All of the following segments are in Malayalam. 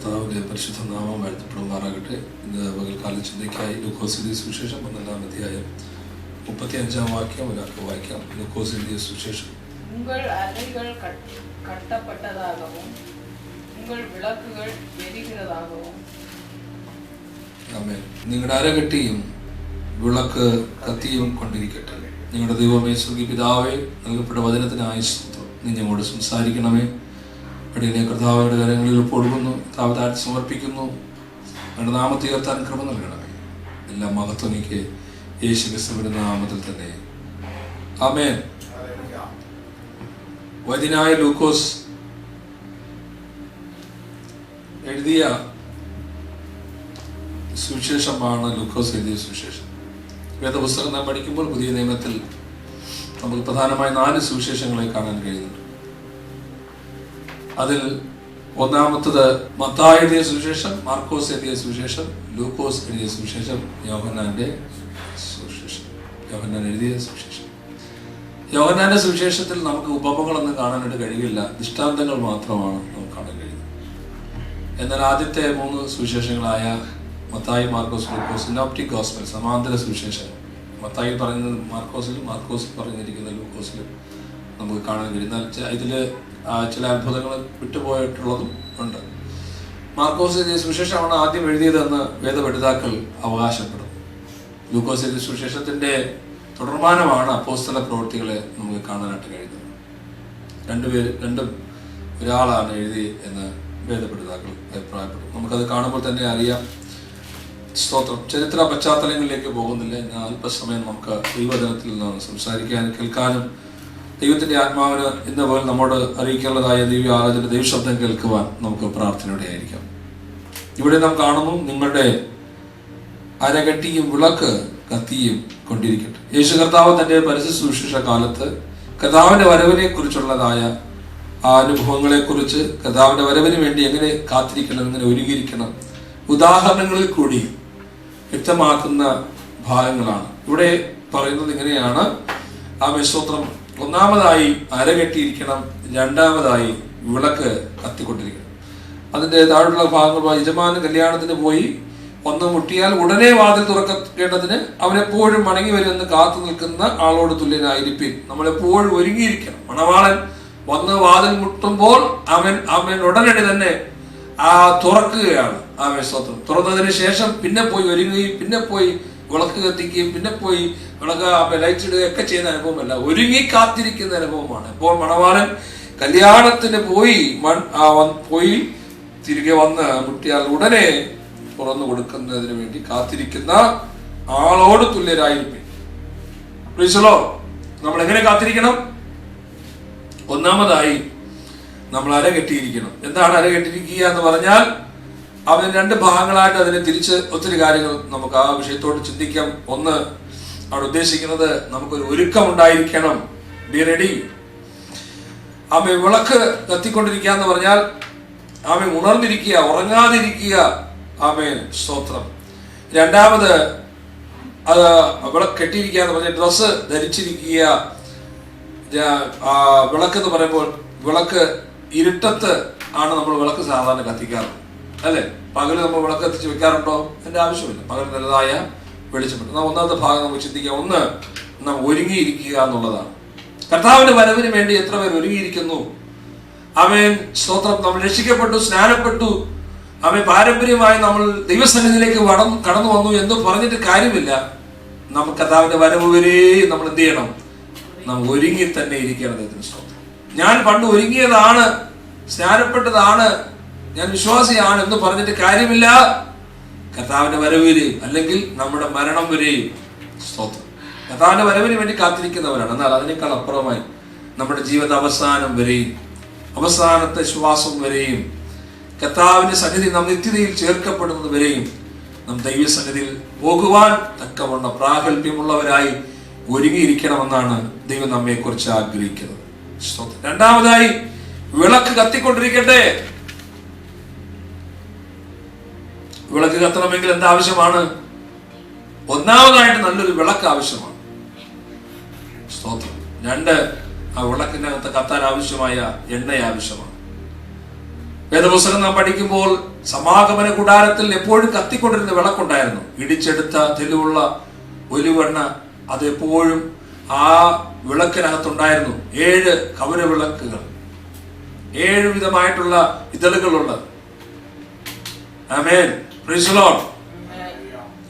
കർത്താവിന്റെ പരിശുദ്ധ നാമം വാഴ്ത്തപ്പെടുമാറാകട്ടെ ഇന്ന് പകൽക്കാല ചിന്തയ്ക്കായി ലുക്കോസിന്റെ സുവിശേഷം പന്ത്രണ്ടാം അധ്യായം മുപ്പത്തി അഞ്ചാം വാക്യം ഒരാൾക്ക് വായിക്കാം ലുക്കോസിന്റെ സുവിശേഷം உங்கள் அறைகள் கட்- கட்டப்பட்டதாகவும் உங்கள் விளக்குகள் எரிகிறதாகவும் ആമേൻ നിങ്ങളുടെ അരകെട്ടിയും വിളക്ക് കത്തിയും കൊണ്ടിരിക്കട്ടെ നിങ്ങളുടെ ദൈവമേ സ്വർഗീയ പിതാവേ നൽകപ്പെട്ട വചനത്തിനായി സ്തോത്രം നീ ഞങ്ങളോട് സംസാരിക്കണമേ അടിയനെ കർത്താവിന്റെ കരങ്ങളിൽ കൊടുക്കുന്നു താവതാഴ്ച സമർപ്പിക്കുന്നു. അവരുടെ നാമത്തെ ഉയർത്താൻ നൽകണമേ. എല്ലാ മഹത്വം യേശു ക്രിസ്തുവിന്റെ നാമത്തിൽ തന്നെ. ആമേൻ. വൈദ്യനായ ലൂക്കോസ് എഴുതിയ സുവിശേഷമാണ് ലൂക്കോസ് എഴുതിയ സുവിശേഷം. വേദപുസ്തകം നാം പഠിക്കുമ്പോൾ പുതിയ നിയമത്തിൽ നമുക്ക് പ്രധാനമായ നാല് സുവിശേഷങ്ങളെ കാണാൻ കഴിയുന്നുണ്ട്. അതിൽ ഒന്നാമത്തത് മത്തായ എഴുതിയ സുവിശേഷം മാർക്കോസ് എഴുതിയ സുവിശേഷം ലൂക്കോസ് എഴുതിയ സുവിശേഷം യോഹന്നാന്റെ സുവിശേഷം യോഹന്നാൻ എഴുതിയ സുവിശേഷം. യോഹന്നാന്റെ സുവിശേഷത്തിൽ നമുക്ക് ഉപമകളൊന്നും കാണാനായിട്ട് കഴിയില്ല. ദൃഷ്ടാന്തങ്ങൾ മാത്രമാണ് നമുക്ക് കാണാൻ കഴിയുന്നത്. എന്നാൽ ആദ്യത്തെ മൂന്ന് സുവിശേഷങ്ങളായ മത്തായി മാർക്കോസ് ലൂക്കോസ് സിനോപ്റ്റിക് ഗോസ്പൽ സമാന്തര സുവിശേഷങ്ങൾ മത്തായി പറയുന്നത് മാർക്കോസിലും മാർക്കോസ് പറഞ്ഞിരിക്കുന്ന ലൂക്കോസിലും നമുക്ക് കാണാൻ കഴിയും. എന്നാൽ ഇതിൽ ചില അത്ഭുതങ്ങൾ വിട്ടുപോയിട്ടുള്ളതും ഉണ്ട്. മാർക്കോസ് എഴുതിയ സുവിശേഷമാണ് ആദ്യം എഴുതിയതെന്ന് വേദപഠിതാക്കൾ അവകാശപ്പെടും. ലൂക്കോസ് എഴുതിയ സുവിശേഷത്തിന്റെ തുടർമാനമാണ് അപ്പോസ്തല പ്രവൃത്തികളെ നമുക്ക് കാണാനായിട്ട് കഴിയുന്നത്. രണ്ടുപേര് രണ്ടും ഒരാളാണ് എഴുതി എന്ന് വേദപഠിതാക്കൾ അഭിപ്രായപ്പെടും. നമുക്കത് കാണുമ്പോൾ തന്നെ അറിയാം. സ്തോത്രം. ചരിത്ര പശ്ചാത്തലങ്ങളിലേക്ക് പോകുന്നില്ല. എന്നാൽ അല്പസമയം നമുക്ക് ദൈവജനത്തിൽ നിന്നാണ് സംസാരിക്കാനും കേൾക്കാനും ദൈവത്തിന്റെ ആത്മാവിന് ഇന്ന് പോലെ നമ്മോട് അറിയിക്കാനുള്ളതായ ദൈവ ആലോചന ദൈവശബ്ദം കേൾക്കുവാൻ നമുക്ക് പ്രാർത്ഥനയുടെ ആയിരിക്കാം ഇവിടെ നാം കാണുന്നു നിങ്ങളുടെ അരകട്ടിയും വിളക്ക് കത്തിയും കൊണ്ടിരിക്കട്ടെ. യേശു കർത്താവ് തന്റെ പരസ്യ സുവിശേഷ കാലത്ത് കർത്താവിന്റെ വരവിനെ കുറിച്ചുള്ളതായ ആ അനുഭവങ്ങളെ കുറിച്ച് കർത്താവിന്റെ വരവിന് വേണ്ടി എങ്ങനെ കാത്തിരിക്കണം എങ്ങനെ ഒരുങ്ങിയിരിക്കണം ഉദാഹരണങ്ങളിൽ കൂടി വ്യക്തമാക്കുന്ന ഭാഗങ്ങളാണ്. ഇവിടെ പറയുന്നത് ഇങ്ങനെയാണ്. ആ വിശ്വത്രം ഒന്നാമതായി അരകെട്ടിയിരിക്കണം രണ്ടാമതായി വിളക്ക് കത്തിക്കൊണ്ടിരിക്കണം. അതിന്റെ താഴെയുള്ള ഭാഗങ്ങൾ യജമാൻ കല്യാണത്തിന് പോയി ഒന്ന് മുട്ടിയാൽ ഉടനെ വാതിൽ തുറക്കേണ്ടതിന് അവനെപ്പോഴും മടങ്ങി വരുമെന്ന് കാത്തു നിൽക്കുന്ന ആളോട് തുല്യനായിരിക്കും നമ്മളെപ്പോഴും ഒരുങ്ങിയിരിക്കണം. മണവാളൻ വന്ന് വാതിൽ മുട്ടുമ്പോൾ അവൻ അവൻ ഉടനടി തന്നെ ആ തുറക്കുകയാണ് ആ വിശ്വത്വം തുറന്നതിന് ശേഷം പിന്നെ പോയി ഒരുങ്ങുകയും പിന്നെ പോയി വിളക്ക് കത്തിക്കുകയും പിന്നെ പോയി വിളക്ക് ലൈറ്റ് ഒക്കെ ചെയ്യുന്ന അനുഭവമല്ല. ഒരുങ്ങി കാത്തിരിക്കുന്ന അനുഭവമാണ്. ഇപ്പോൾ മണവാളൻ കല്യാണത്തിന് പോയി മൺ- പോയി തിരികെ വന്ന് മുട്ടിയാൽ ഉടനെ തുറന്നു കൊടുക്കുന്നതിന് വേണ്ടി കാത്തിരിക്കുന്ന ആളോട് തുല്യരായിരിക്കും. നമ്മൾ എങ്ങനെ കാത്തിരിക്കണം? ഒന്നാമതായി നമ്മൾ അര കെട്ടിയിരിക്കണം. എന്താണ് അര അരകെട്ടിരിക്കുക എന്ന് പറഞ്ഞാൽ അവന് രണ്ട് ഭാഗങ്ങളായിട്ട് അതിനെ തിരിച്ച് ഒത്തിരി കാര്യങ്ങൾ നമുക്ക് ആ വിഷയത്തോട് ചിന്തിക്കാം. ഒന്ന് അവിടെ ഉദ്ദേശിക്കുന്നത് നമുക്കൊരു ഒരുക്കം ഉണ്ടായിരിക്കണം. ബി റെഡി ആമെ വിളക്ക് കത്തിക്കൊണ്ടിരിക്കുക എന്ന് പറഞ്ഞാൽ ആമെ ഉണർന്നിരിക്കുക ഉറങ്ങാതിരിക്കുക ആമേ സ്തോത്രം. രണ്ടാമത് അത് വിളക്ക് കെട്ടിയിരിക്കുക എന്ന് പറഞ്ഞാൽ ഡ്രസ്സ് ധരിച്ചിരിക്കുക. വിളക്ക് എന്ന് പറയുമ്പോൾ വിളക്ക് ഇരുട്ടത്ത് ആണ് നമ്മൾ വിളക്ക് സാധാരണ കത്തിക്കാറ്. അല്ലേ? പകൽ നമ്മൾ വിളക്ക് എത്തിച്ച് വെക്കാറുണ്ടോ? എന്റെ ആവശ്യമില്ല. പകൽ നല്ലതായ വെളിച്ചപ്പെട്ടു നാം ഒന്നാമത്തെ ഭാഗം നമുക്ക് ചിന്തിക്കാം. ഒന്ന് നാം ഒരുങ്ങിയിരിക്കുക എന്നുള്ളതാണ്. കർത്താവിന്റെ വരവിന് വേണ്ടി എത്ര പേർ ഒരുങ്ങിയിരിക്കുന്നു? അവൻ സ്തോത്രം. നമ്മൾ രക്ഷിക്കപ്പെട്ടു സ്നാനപ്പെട്ടു. അവൻ പാരമ്പര്യമായി നമ്മൾ ദൈവസന്നിധിയിലേക്ക് വടം കടന്നു വന്നു എന്ന് പറഞ്ഞിട്ട് കാര്യമില്ല. നമുക്ക് കർത്താവിന്റെ വരവ് വരെ നമ്മൾ എന്ത് ചെയ്യണം? നാം ഒരുങ്ങി തന്നെ ഇരിക്കണം ദൈവത്തിന് സ്തോത്രം. ഞാൻ പണ്ട് ഒരുങ്ങിയതാണ് സ്നാനപ്പെട്ടതാണ് ഞാൻ വിശ്വാസിയാണ് എന്ന് പറഞ്ഞിട്ട് കാര്യമില്ല. കർത്താവിന്റെ വരവ് വരെയും അല്ലെങ്കിൽ നമ്മുടെ മരണം വരെയും സ്തോത്രം. കർത്താവിന്റെ വരവിന് വേണ്ടി കാത്തിരിക്കുന്നവരാണ്. എന്നാൽ അതിനേക്കാൾ അപ്പുറമായി നമ്മുടെ ജീവിത അവസാനം വരെയും അവസാനത്തെ ശ്വാസം വരെയും കർത്താവിന്റെ സന്നിധി നാം നിത്യതയിൽ ചേർക്കപ്പെടുന്നത് വരെയും നാം ദൈവസന്നിധിയിൽ പോകുവാൻ തക്കവണ്ണ പ്രാഗൽഭ്യമുള്ളവരായി ഒരുങ്ങിയിരിക്കണമെന്നാണ് ദൈവം നമ്മെ കുറിച്ച് ആഗ്രഹിക്കുന്നത്. രണ്ടാമതായി വിളക്ക് കത്തിക്കൊണ്ടിരിക്കട്ടെ. വിളക്ക് കത്തണമെങ്കിൽ എന്താവശ്യമാണ് ഒന്നാമതായിട്ട് നല്ലൊരു വിളക്ക് ആവശ്യമാണ്. സ്തോത്രം. രണ്ട് ആ വിളക്കിനകത്ത് കത്താൻ ആവശ്യമായ എണ്ണ ആവശ്യമാണ്. വേദപുസ്തകം നാം പഠിക്കുമ്പോൾ സമാഗമന കൂടാരത്തിൽ എപ്പോഴും കത്തിക്കൊണ്ടിരുന്ന വിളക്കുണ്ടായിരുന്നു. ഇടിച്ചെടുത്ത തെളിവുള്ള ഒലിവെണ്ണ അത് എപ്പോഴും ആ വിളക്കിനകത്തുണ്ടായിരുന്നു. ഏഴ് കൗരവിളക്കുകൾ. ഏഴ് വിധമായിട്ടുള്ള ഇതളുകളുള്ള ആമേൻ.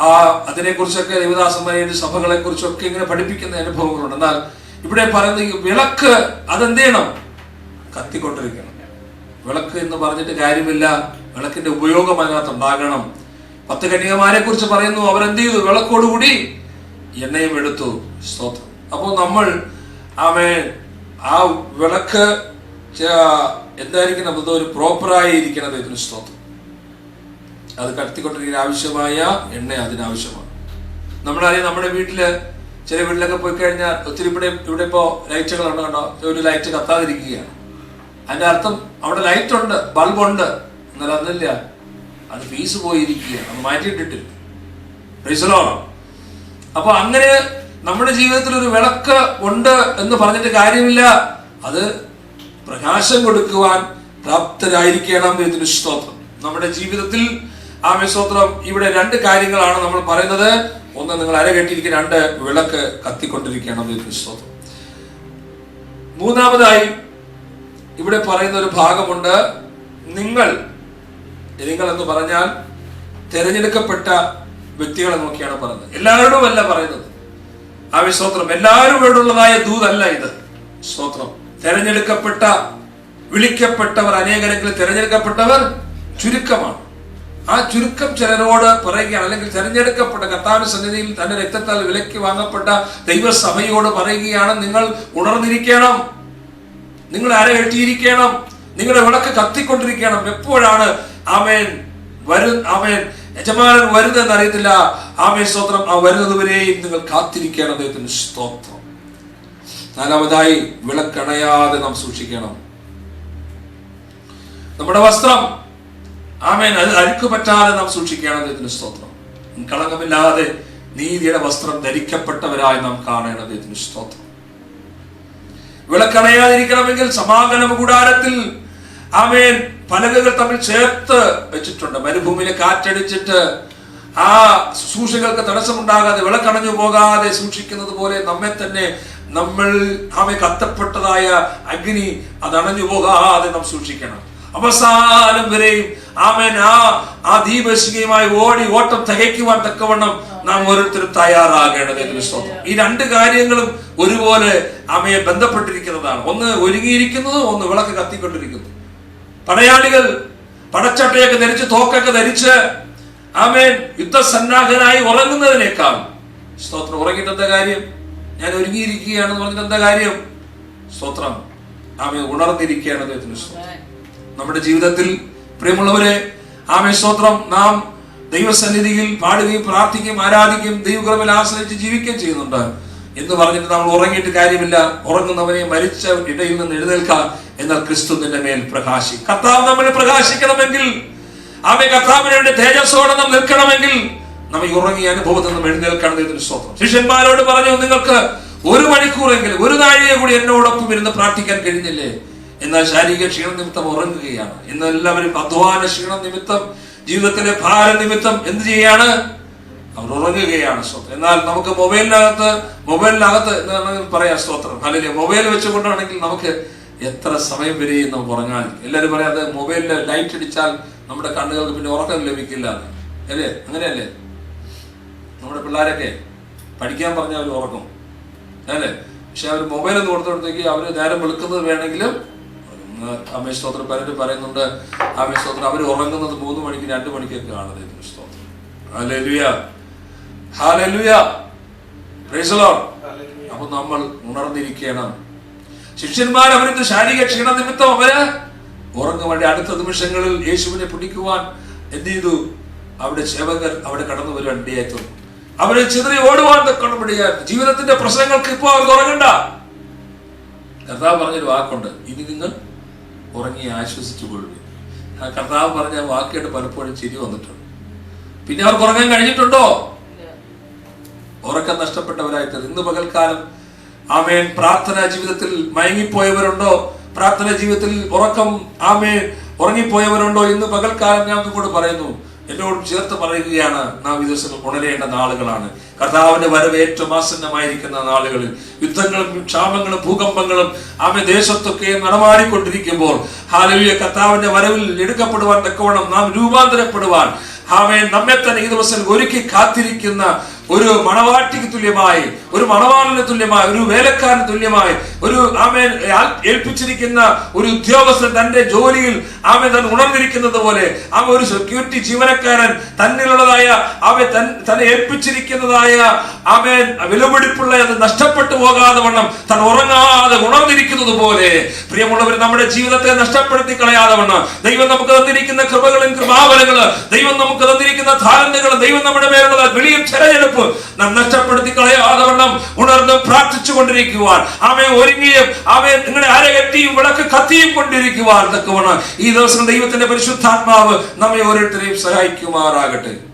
ആ അതിനെക്കുറിച്ചൊക്കെ ദേവദാസന്മാരെ സഭകളെ കുറിച്ചൊക്കെ ഇങ്ങനെ പഠിപ്പിക്കുന്ന അനുഭവങ്ങളുണ്ട്. എന്നാൽ ഇവിടെ പറയുന്ന ഈ വിളക്ക് അതെന്ത് ചെയ്യണം കത്തിക്കൊണ്ടിരിക്കണം. വിളക്ക് എന്ന് പറഞ്ഞിട്ട് കാര്യമില്ല. വിളക്കിന്റെ ഉപയോഗം അതിനകത്ത് ഉണ്ടാകണം. പത്ത് കന്യകമാരെ കുറിച്ച് പറയുന്നു അവരെന്ത് ചെയ്തു വിളക്കോടുകൂടി എണ്ണയും എടുത്തു. സ്തോത്രം. അപ്പോൾ നമ്മൾ ആമേ ആ വിളക്ക് എന്തായിരിക്കണം? അത് ഒരു പ്രോപ്പറായി ഇരിക്കണം ഇതിന് സ്തോത്രം. അത് കടത്തിക്കൊണ്ടിരിക്കാൻ ആവശ്യമായ എണ്ണ അതിനാവശ്യമാണ്. നമ്മളറിയാം നമ്മുടെ വീട്ടിൽ ചില വീട്ടിലൊക്കെ പോയി കഴിഞ്ഞാൽ ഒത്തിരി ഇവിടെ ഇവിടെ ഇപ്പോ ലൈറ്റുകളുണ്ട് കണ്ടോ? ഒരു ലൈറ്റ് കത്താതിരിക്കുകയാണ്. അതിന്റെ അർത്ഥം അവിടെ ലൈറ്റ് ഉണ്ട് ബൾബ് ഉണ്ട് എന്നാൽ അന്നില്ല അത് ഫീസ് പോയിരിക്കുക അത് മാറ്റിയിട്ടിട്ടില്ല. പ്രീസലോ അപ്പൊ അങ്ങനെ നമ്മുടെ ജീവിതത്തിൽ ഒരു വിളക്ക് ഉണ്ട് എന്ന് പറഞ്ഞിട്ട് കാര്യമില്ല. അത് പ്രകാശം കൊടുക്കുവാൻ പ്രാപ്തരായിരിക്കണം ഇതിന് സ്തോത്രം. നമ്മുടെ ജീവിതത്തിൽ ആമേ സ്തോത്രം. ഇവിടെ രണ്ട് കാര്യങ്ങളാണ് നമ്മൾ പറയുന്നത്. ഒന്ന് നിങ്ങൾ അരകെട്ടിരിക്കുന്ന രണ്ട് വിളക്ക് കത്തിക്കൊണ്ടിരിക്കുകയാണ്. സ്തോത്രം. മൂന്നാമതായി ഇവിടെ പറയുന്ന ഒരു ഭാഗമുണ്ട്. നിങ്ങൾ നിങ്ങൾ എന്ന് പറഞ്ഞാൽ തിരഞ്ഞെടുക്കപ്പെട്ട വ്യക്തികളെ നോക്കിയാണ് പറയുന്നത്. എല്ലാവരോടും അല്ല പറയുന്നത്. ആവി സ്തോത്രം എല്ലാവരോടുള്ളതായ ദൂതല്ല ഇത്. സ്തോത്രം. തിരഞ്ഞെടുക്കപ്പെട്ട വിളിക്കപ്പെട്ടവർ അനേകരെങ്കിലും തിരഞ്ഞെടുക്കപ്പെട്ടവർ ചുരുക്കമാണ്. ആ ചുരുക്കം ചിലരോട് പറയുകയാണ്. അല്ലെങ്കിൽ തിരഞ്ഞെടുക്കപ്പെട്ട കർത്താവിന്റെ സന്നിധിയിൽ തന്റെ രക്തത്താൽ വിലക്ക് വാങ്ങപ്പെട്ട ദൈവസഭയോട് പറയുകയാണ് നിങ്ങൾ ഉണർന്നിരിക്കണം. നിങ്ങൾ അര കെട്ടിയിരിക്കണം. നിങ്ങളുടെ വിളക്ക് കത്തിക്കൊണ്ടിരിക്കണം. എപ്പോഴാണ് ആമേൻ വരു ആമേൻ യജമാനൻ വരുന്നതെന്ന് അറിയത്തില്ല. ആമേ സ്തോത്രം. ആ വരുന്നത് വരെയും നിങ്ങൾ കാത്തിരിക്കണം അദ്ദേഹത്തിന് സ്തോത്രം. നാലാമതായി വിളക്കണയാതെ നാം സൂക്ഷിക്കണം. നമ്മുടെ വസ്ത്രം ആമേൻ. അത് അഴുക്ക് പറ്റാതെ നാം സൂക്ഷിക്കണം അദ്ദേഹത്തിന് സ്തോത്രം. കളങ്കമില്ലാതെ നീതിയുടെ വസ്ത്രം ധരിക്കപ്പെട്ടവരായി നാം കാണേണ്ട അദ്ദേഹത്തിന് സ്തോത്രം. വിളക്കണയാതിരിക്കണമെങ്കിൽ സമാഗമ കൂടാരത്തിൽ ആമേൻ പലകകൾ തമ്മിൽ ചേർത്ത് വെച്ചിട്ടുണ്ട്. മരുഭൂമിയിലെ കാറ്റടിച്ചിട്ട് ആ ശുശ്രൂഷകൾക്ക് തടസ്സമുണ്ടാകാതെ വിളക്കണഞ്ഞു പോകാതെ സൂക്ഷിക്കുന്നത് പോലെ നമ്മെ തന്നെ നമ്മൾ ആമെ കത്തപ്പെട്ടതായ അഗ്നി അത് അണഞ്ഞു പോകാതെ നാം സൂക്ഷിക്കണം. അവസാനം വരെയും ആമേൻ. ആ ദീപശികയുമായി ഓടി ഓട്ടം തികയ്ക്കുവാൻ തക്കവണ്ണം നാം ഓരോരുത്തരും തയ്യാറാകേണ്ടത് സ്തോത്രം. ഈ രണ്ട് കാര്യങ്ങളും ഒരുപോലെ ആമയെ ബന്ധപ്പെട്ടിരിക്കുന്നതാണ്. ഒന്ന് ഒരുങ്ങിയിരിക്കുന്നത് ഒന്ന് വിളക്ക് കത്തിക്കൊണ്ടിരിക്കുന്നു. പടയാളികൾ പടച്ചട്ടയൊക്കെ ധരിച്ച് തോക്കൊക്കെ ധരിച്ച് ആമേൻ യുദ്ധസന്നാഹനായി ഉറങ്ങുന്നതിനേക്കാൾ സ്തോത്രം. ഉറങ്ങിയിട്ട് എന്താ കാര്യം? ഞാൻ ഒരുങ്ങിയിരിക്കുകയാണെന്ന് പറഞ്ഞിട്ട് എന്താ കാര്യം? സ്തോത്രം. ആമേ ഉണർന്നിരിക്കുകയാണ് സ്തോത്രം. നമ്മുടെ ജീവിതത്തിൽ പ്രിയമുള്ളവരെ ആമേ സ്തോത്രം. നാം ദൈവസന്നിധിയിൽ പാടുകയും പ്രാർത്ഥിക്കുകയും ആരാധിക്കുകയും ദൈവകൃപയിൽ ആശ്രയിച്ച് ജീവിക്കുകയും ചെയ്യുന്നുണ്ട്. എന്ന് പറഞ്ഞിട്ട് നമ്മൾ ഉറങ്ങിയിട്ട് കാര്യമില്ല. ഉറങ്ങുന്നവനെ മരിച്ച ഇടയിൽ നിന്ന് എഴുന്നേൽക്കാം എന്നാൽ ക്രിസ്തു നിന്റെ മേൽ പ്രകാശി. കർത്താവ് നമ്മൾ പ്രകാശിക്കണമെങ്കിൽ ആമേ കർത്താവിനെ തേജസ്സോടെ നാം നിൽക്കണമെങ്കിൽ നമ്മൾ ഉറങ്ങിയ അനുഭവത്തിൽ നിന്നും എഴുന്നേൽക്കണം ഇതിന് സ്തോത്രം. ശിഷ്യന്മാരോട് പറഞ്ഞു നിങ്ങൾക്ക് ഒരു മണിക്കൂറെങ്കിലും ഒരു നാഴിക കൂടി എന്നോടൊപ്പം ഇരുന്ന് പ്രാർത്ഥിക്കാൻ കഴിഞ്ഞില്ലേ? എന്നാൽ ശാരീരിക ക്ഷീണം നിമിത്തം ഉറങ്ങുകയാണ്. ഇന്ന് എല്ലാവരും അധ്വാന ക്ഷീണം നിമിത്തം ജീവിതത്തിലെ ഭാര നിമിത്തം എന്ത് ചെയ്യാണ്? അവർ ഉറങ്ങുകയാണ് സ്തോത്രം. എന്നാൽ നമുക്ക് മൊബൈലിനകത്ത് മൊബൈലിനകത്ത് എന്ന് പറയാം സ്തോത്രം. അല്ലെങ്കിൽ മൊബൈൽ വെച്ചുകൊണ്ടാണെങ്കിൽ നമുക്ക് എത്ര സമയം വരെയും നമുക്ക് ഉറങ്ങാൻ എല്ലാവരും പറയാം അത് മൊബൈലിൽ ലൈറ്റ് അടിച്ചാൽ നമ്മുടെ കണ്ണുകൾക്ക് പിന്നെ ഉറക്കം ലഭിക്കില്ല. അല്ലേ? അങ്ങനെയല്ലേ? നമ്മുടെ പിള്ളേരൊക്കെ പഠിക്കാൻ പറഞ്ഞാൽ അവർ ഉറക്കും അല്ലേ? പക്ഷെ അവർ മൊബൈൽ ഒന്ന് കൊടുത്തോടത്തേക്ക് അവർ നേരം വെളുക്കുന്നത് വേണമെങ്കിലും അമേ സ്തോത്രം. പലരും പറയുന്നുണ്ട് അമേശ് സ്തോത്രം. അവർ ഉറങ്ങുന്നത് മൂന്ന് മണിക്ക് രണ്ട് മണിക്കൊക്കെ ആണ് ദൈവത്തിന്റെ സ്തോത്രം. അപ്പൊ നമ്മൾ ഉണർന്നിരിക്കണം. ശിഷ്യന്മാർ അവരുടെ ശാരീരിക ക്ഷീണ നിമിത്തം അവർ ഉറങ്ങും വേണ്ടി അടുത്ത നിമിഷങ്ങളിൽ യേശുവിനെ പിടിക്കുവാൻ എന്ത് ചെയ്തു? അവിടെ സേവകർ അവിടെ കടന്നു വരുവാൻ ഇടയായി അവരെ ചിതറി ഓടുവാൻ കണ്ടുപിടിക്കാൻ ജീവിതത്തിന്റെ പ്രശ്നങ്ങൾക്ക് ഇപ്പോൾ അവർക്ക് ഉറങ്ങണ്ട. കർത്താവ് പറഞ്ഞൊരു വാക്കുണ്ട്. ഇനി നിങ്ങൾ ഉറങ്ങി ആശ്വസിച്ചു കൊഴുകി ആ കർത്താവ് പറഞ്ഞ വാക്കിയിട്ട് പലപ്പോഴും ചിരി വന്നിട്ടുണ്ട്. പിന്നെ അവർക്ക് ഉറങ്ങാൻ കഴിഞ്ഞിട്ടുണ്ടോ? ഉറക്കം നഷ്ടപ്പെട്ടവരായിട്ട് ഇന്ന് പകൽക്കാലം ആമേൻ. പ്രാർത്ഥനാ ജീവിതത്തിൽ മയങ്ങിപ്പോയവരുണ്ടോ? പ്രാർത്ഥനാ ജീവിതത്തിൽ ഉറക്കം ആമേൻ ഉറങ്ങിപ്പോയവരുണ്ടോ? ഇന്ന് പകൽക്കാലം ഞാൻ കൂടെ പറയുന്നു എന്നോട് ചേർത്ത് പറയുകയാണ് നാം ഈ ദിവസങ്ങൾ ഉണരേണ്ട നാളുകളാണ്. കർത്താവിന്റെ വരവ് ഏറ്റവും ആസന്നമായിരിക്കുന്ന നാളുകളിൽ യുദ്ധങ്ങളും ക്ഷാമങ്ങളും ഭൂകമ്പങ്ങളും ആമെ ദേശത്തൊക്കെ നടമാടിക്കൊണ്ടിരിക്കുമ്പോൾ ഹാലവിയ കർത്താവിന്റെ വരവിൽ എടുക്കപ്പെടുവാൻ തക്കവണ്ണം നാം രൂപാന്തരപ്പെടുവാൻ ആമേൻ നമ്മെ തന്നെ ഈ ദിവസം ഒരുക്കി കാത്തിരിക്കുന്ന ഒരു മണവാട്ടിക്ക് തുല്യമായി ഒരു മണവാളിന് തുല്യമായി ഒരു വേലക്കാരന് തുല്യമായി ഒരു ആമേൻ ഏൽപ്പിച്ചിരിക്കുന്ന ഒരു ഉദ്യോഗസ്ഥൻ തന്റെ ജോലിയിൽ ആമേൻ താൻ ഉണർന്നിരിക്കുന്നത് പോലെ ആമ ഒരു സെക്യൂരിറ്റി ജീവനക്കാരൻ തന്നിലുള്ളതായ ആമെ തൻ തന്നെ ഏൽപ്പിച്ചിരിക്കുന്നതായ ആമേൻ വിലപിടിപ്പുള്ള അത് നഷ്ടപ്പെട്ടു പോകാതെ വണ്ണം താൻ ഉറങ്ങാതെ ഉണർന്നിരിക്കുന്നത് പോലെ പ്രിയമുള്ളവർ നമ്മുടെ ജീവിതത്തെ നഷ്ടപ്പെടുത്തി കളയാതെ വണ്ണം ദൈവം നമുക്ക് തന്നിരിക്കുന്ന കൃപകളും കൃപാവലങ്ങളും ദൈവം നമുക്ക് തന്നിരിക്കുന്ന ധാരണകളും ദൈവം നമ്മുടെ മേലുള്ള വലിയ തെരഞ്ഞെടുപ്പ് നാം നഷ്ടപ്പെടുത്തി കളയാതെ വണ്ണം ഉണർന്ന് പ്രാർത്ഥിച്ചു കൊണ്ടിരിക്കുവാൻ. അവയെ ഒരുങ്ങിയും അവയെ നിങ്ങളുടെ അരകത്തിയും വിളക്ക് കത്തിയും കൊണ്ടിരിക്കുവാൻ തക്കവണ്ണം. ഈ ദിവസം ദൈവത്തിന്റെ പരിശുദ്ധാത്മാവ് നമ്മെ ഓരോരുത്തരെയും സഹായിക്കുമാറാകട്ടെ.